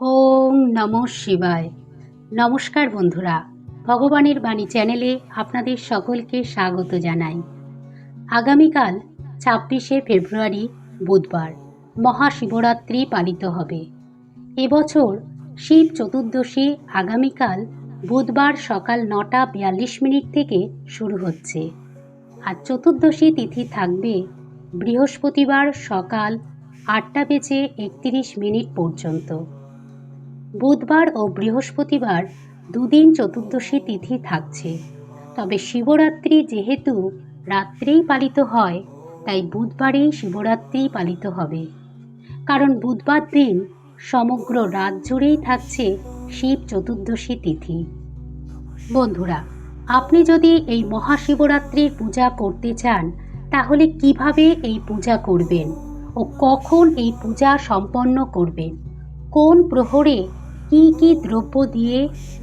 ওম নম শিবায়। নমস্কার বন্ধুরা, ভগবানের বাণী চ্যানেলে আপনাদের সকলকে স্বাগত জানাই। আগামীকাল ছাব্বিশে ফেব্রুয়ারি বুধবার মহাশিবরাত্রি পালিত হবে। এবছর শিব চতুর্দশী আগামীকাল বুধবার সকাল নটা বিয়াল্লিশ মিনিট থেকে শুরু হচ্ছে। আর চতুর্দশী তিথি থাকবে বৃহস্পতিবার সকাল আটটা বেজে একত্রিশ মিনিট পর্যন্ত। বুধবার ও বৃহস্পতিবার দুদিন চতুর্দশী তিথি থাকছে। তবে শিবরাত্রি যেহেতু রাত্রেই পালিত হয়, তাই বুধবারেই শিবরাত্রি পালিত হবে। কারণ বুধবার দিন সমগ্র রাত জুড়েই থাকছে শিব চতুর্দশী তিথি। বন্ধুরা, আপনি যদি এই মহাশিবরাত্রির পূজা করতে চান, তাহলে কীভাবে এই পূজা করবেন ও কখন এই পূজা সম্পন্ন করবেন? কোন প্রহরে কি কি দ্রব্য দিয়ে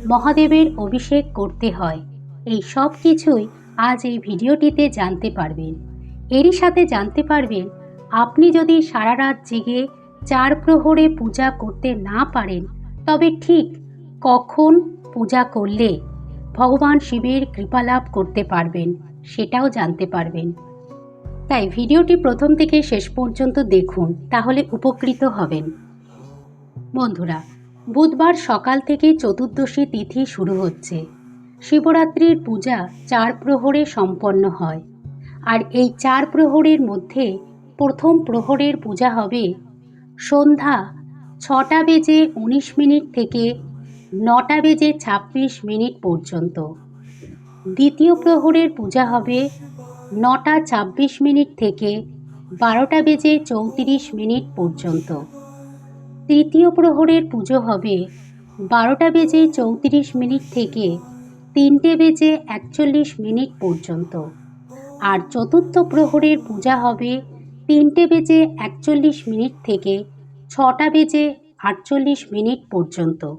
মহাদেবের অভিষেক করতে হয়, এই সব কিছুই আজ এই ভিডিওটিতে জানতে পারবেন। এরই সাথে জানতে পারবেন, আপনি যদি সারা রাত জেগে চার প্রহরে পূজা করতে না পারেন, তবে ঠিক কখন পূজা করলে ভগবান শিবের কৃপালাভ করতে পারবেন, সেটাও জানতে পারবেন। তাই ভিডিওটি প্রথম থেকে শেষ পর্যন্ত দেখুন, তাহলে উপকৃত হবেন। বন্ধুরা বুধবার সকাল থেকে চতুর্দশী তিথি শুরু হচ্ছে। শিবরাত্রির পূজা চার প্রহরে সম্পন্ন হয়। আর এই চার প্রহরের মধ্যে প্রথম প্রহরের পূজা হবে সন্ধ্যা ছটা বেজে উনিশ মিনিট থেকে নটা বেজে ছাব্বিশ মিনিট পর্যন্ত। দ্বিতীয় প্রহরের পূজা হবে নটা ছাব্বিশ মিনিট থেকে বারোটা বেজে চৌত্রিশ মিনিট পর্যন্ত। তৃতীয় প্রহরের পুজো হবে। বারোটা বেজে চৌত্রিশ মিনিট থেকে তিনটে বেজে একচল্লিশ মিনিট পর্যন্ত। আর চতুর্থ প্রহরের পূজা হবে তিনটে বেজে একচল্লিশ মিনিট থেকে ছটা বেজে আটচল্লিশ মিনিট পর্যন্ত।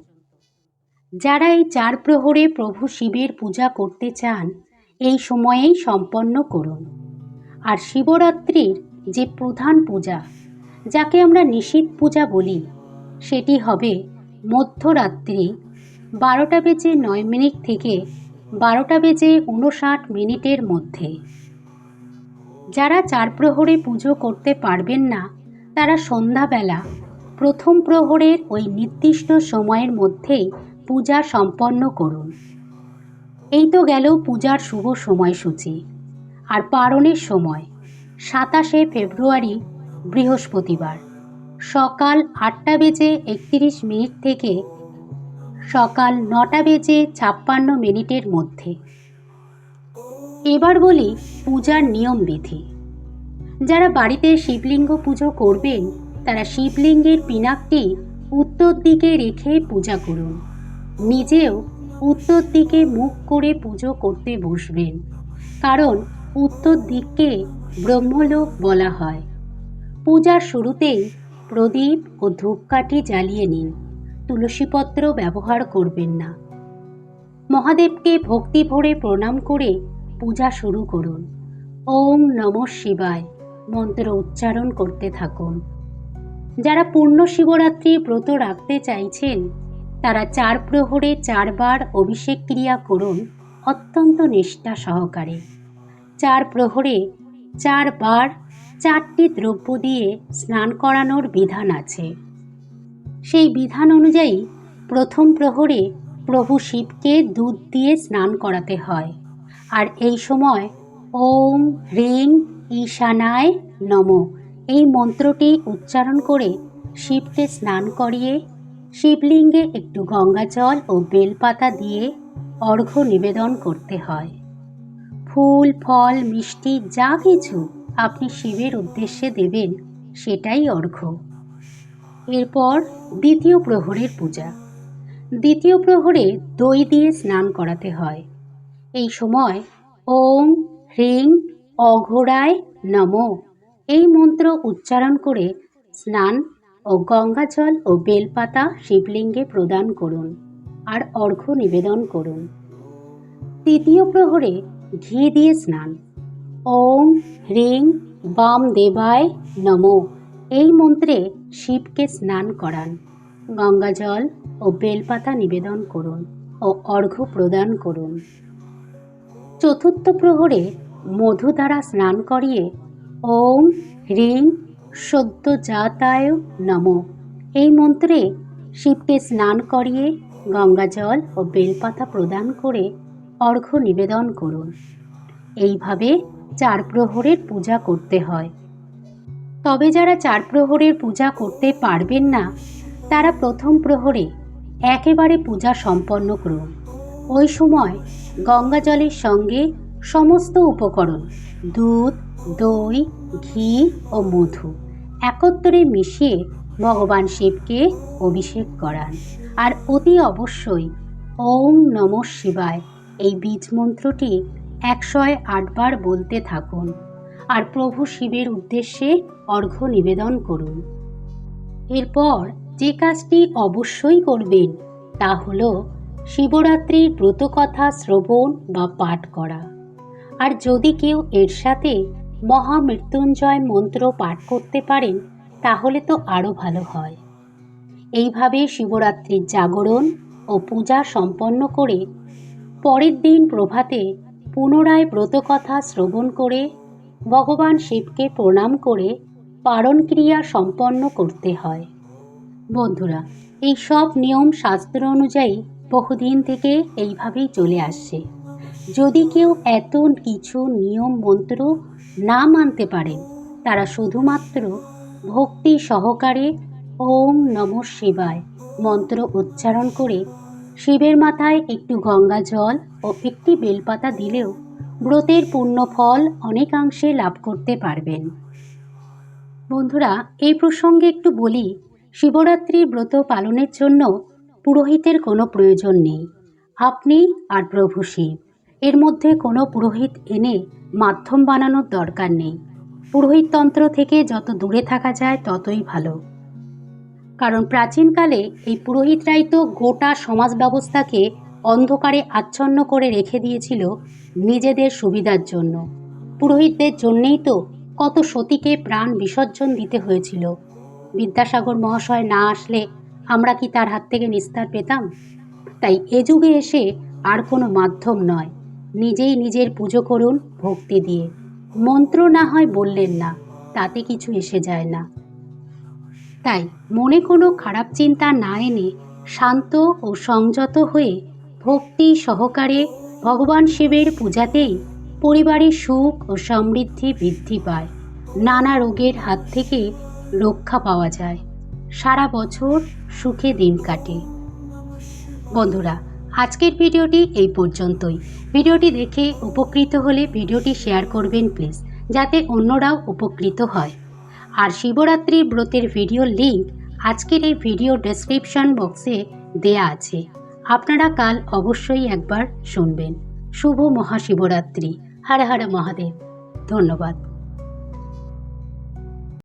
যারা এই চার প্রহরে প্রভু শিবের পূজা করতে চান, এই সময়েই সম্পন্ন করুন। আর শিবরাত্রির যে প্রধান পূজা, যাকে আমরা নিশীথ পূজা বলি সেটি হবে মধ্যরাত্রি বারোটা বেজে নয় মিনিট থেকে বারোটা বেজে উনষাট মিনিটের মধ্যে। যারা চার প্রহরে পুজো করতে পারবেন না, তারা সন্ধ্যাবেলা প্রথম প্রহরের ওই নির্দিষ্ট সময়ের মধ্যেই পূজা সম্পন্ন করুন। এই তো গেল পূজার শুভ সময়সূচি। আর পারণের সময়, সাতাশে ফেব্রুয়ারি বৃহস্পতিবার। সকাল আটটা বেজে একত্রিশ মিনিট থেকে সকাল নটা বেজে ছাপ্পান্ন মিনিটের মধ্যে। এবার বলি পূজার নিয়ম বিধি। যারা বাড়িতে শিবলিঙ্গ পুজো করবেন, তারা শিবলিঙ্গের পিনাকটি উত্তর দিকে রেখে পূজা করুন। নিজেও উত্তর দিকে মুখ করে পুজো করতে বসবেন। কারণ উত্তর দিককে ব্রহ্মলোক বলা হয়। পূজার শুরুতেই প্রদীপ ও ধূপকাঠি জ্বালিয়ে নিন। তুলসীপত্র ব্যবহার করবেন না। মহাদেবকে ভক্তি ভরে প্রণাম করে পূজা শুরু করুন। ওম নম শিবায়। মন্ত্র উচ্চারণ করতে থাকুন। যারা পূর্ণ শিবরাত্রি ব্রত রাখতে চাইছেন, তারা চার প্রহরে চারবার অভিষেক ক্রিয়া করুন অত্যন্ত নিষ্ঠা সহকারে। চার প্রহরে চারবার চারটি দ্রব্য দিয়ে স্নান করানোর বিধান আছে। সেই বিধান অনুযায়ী প্রথম প্রহরে প্রভু শিবকে দুধ দিয়ে স্নান করাতে হয়। আর এই সময় ওম হ্রিং ঈশানায় নম এই মন্ত্রটি উচ্চারণ করে শিবকে স্নান করিয়ে শিবলিঙ্গে একটু গঙ্গা জল ও বেলপাতা দিয়ে অর্ঘ্য নিবেদন করতে হয়। ফুল, ফল, মিষ্টি যা কিছু আপনি শিবের উদ্দেশ্যে দেবেন, সেটাই অর্ঘ্য। এরপর দ্বিতীয় প্রহরের পূজা। দ্বিতীয় প্রহরে দই দিয়ে স্নান করাতে হয়। এই সময় ওম হ্রিং অঘোরায় নম। এই মন্ত্র উচ্চারণ করে স্নান ও গঙ্গা জল ও বেলপাতা শিবলিঙ্গে প্রদান করুন আর অর্ঘ্য নিবেদন করুন। তৃতীয় প্রহরে ঘি দিয়ে স্নান। ওম হ্রিং বাম দেবায় নম। এই মন্ত্রে শিবকে স্নান করান, গঙ্গা জল ও বেলপাতা নিবেদন করুন ও অর্ঘ্য প্রদান করুন। চতুর্থ প্রহরে মধু দ্বারা স্নান করিয়ে ওম হ্রিং সদ্য জাতায় নম। এই মন্ত্রে শিবকে স্নান করিয়ে গঙ্গা জল ও বেলপাতা প্রদান করে অর্ঘ্য নিবেদন করুন। এইভাবে চার প্রহরের পূজা করতে হয়। তবে যারা চার প্রহরের পূজা করতে পারবেন না, তারা প্রথম প্রহরে একেবারে পূজা সম্পন্ন করুন। ওই সময় গঙ্গা জলের সঙ্গে সমস্ত উপকরণ, দুধ, দই, ঘি ও মধু একত্রে মিশিয়ে ভগবান শিবকে অভিষেক করান। আর অতি অবশ্যই ওম নম শিবায় এই বীজ মন্ত্রটি একশো আটবার বলতে থাকুন আর প্রভু শিবের উদ্দেশ্যে অর্ঘ্য নিবেদন করুন। এরপর যে কাজটি অবশ্যই করবেন তা হল শিবরাত্রির ব্রতকথা শ্রবণ বা পাঠ করা। আর যদি কেউ এর সাথে মহামৃত্যুঞ্জয় মন্ত্র পাঠ করতে পারেন, তাহলে তো আরও ভালো হয়। এইভাবে শিবরাত্রির জাগরণ ও পূজা সম্পন্ন করে পরের দিন প্রভাতে পুনরায় ব্রতকথা শ্রবণ করে ভগবান শিবকে প্রণাম করে পারণ ক্রিয়া সম্পন্ন করতে হয়। বন্ধুরা, এই সব নিয়ম শাস্ত্র অনুযায়ী বহুদিন থেকে এইভাবেই চলে আসছে। যদি কেউ এত কিছু নিয়ম মন্ত্র না মানতে পারেন, তারা শুধুমাত্র ভক্তি সহকারে ওম নম শিবায় মন্ত্র উচ্চারণ করে শিবের মাথায় একটু গঙ্গা জল ও একটি বেলপাতা দিলেও ব্রতের পূর্ণ ফল অনেকাংশে লাভ করতে পারবেন। বন্ধুরা, এই প্রসঙ্গে একটু বলি, শিবরাত্রির ব্রত পালনের জন্য পুরোহিতের কোনো প্রয়োজন নেই। আপনি আর প্রভু শিব, এর মধ্যে কোনো পুরোহিত এনে মাধ্যম বানানোর দরকার নেই। পুরোহিততন্ত্র থেকে যত দূরে থাকা যায় ততই ভালো। কারণ প্রাচীনকালে এই পুরোহিতরাই তো গোটা সমাজ ব্যবস্থাকে অন্ধকারে আচ্ছন্ন করে রেখে দিয়েছিল নিজেদের সুবিধার জন্য। পুরোহিতদের জন্যেই তো কত সতীকে প্রাণ বিসর্জন দিতে হয়েছিল। বিদ্যাসাগর মহাশয় না আসলে আমরা কি তার হাত থেকে নিস্তার পেতাম? তাই এ যুগে এসে আর কোনো মাধ্যম নয়, নিজেই নিজের পুজো করুন ভক্তি দিয়ে। মন্ত্র না হয় বললেন না, তাতে কিছু এসে যায় না। তাই মনে কোনো খারাপ চিন্তা না এনে শান্ত ও সংযত হয়ে ভক্তি সহকারে ভগবান শিবের পূজাতেই পরিবারের সুখ ও সমৃদ্ধি বৃদ্ধি পায়। নানা রোগের হাত থেকে রক্ষা পাওয়া যায়। সারা বছর সুখে দিন কাটে। বন্ধুরা, আজকের ভিডিওটি এই পর্যন্তই। ভিডিওটি দেখে উপকৃত হলে ভিডিওটি শেয়ার করবেন প্লিজ, যাতে অন্যরাও উপকৃত হয়। আর শিবরাত্রির ব্রতের ভিডিও লিঙ্ক আজকের এই ভিডিও ডেসক্রিপশন বক্সে দেয়া আছে। আপনারা কাল অবশ্যই একবার শুনবেন। শুভ মহাশিবরাত্রি। হর হর মহাদেব। ধন্যবাদ।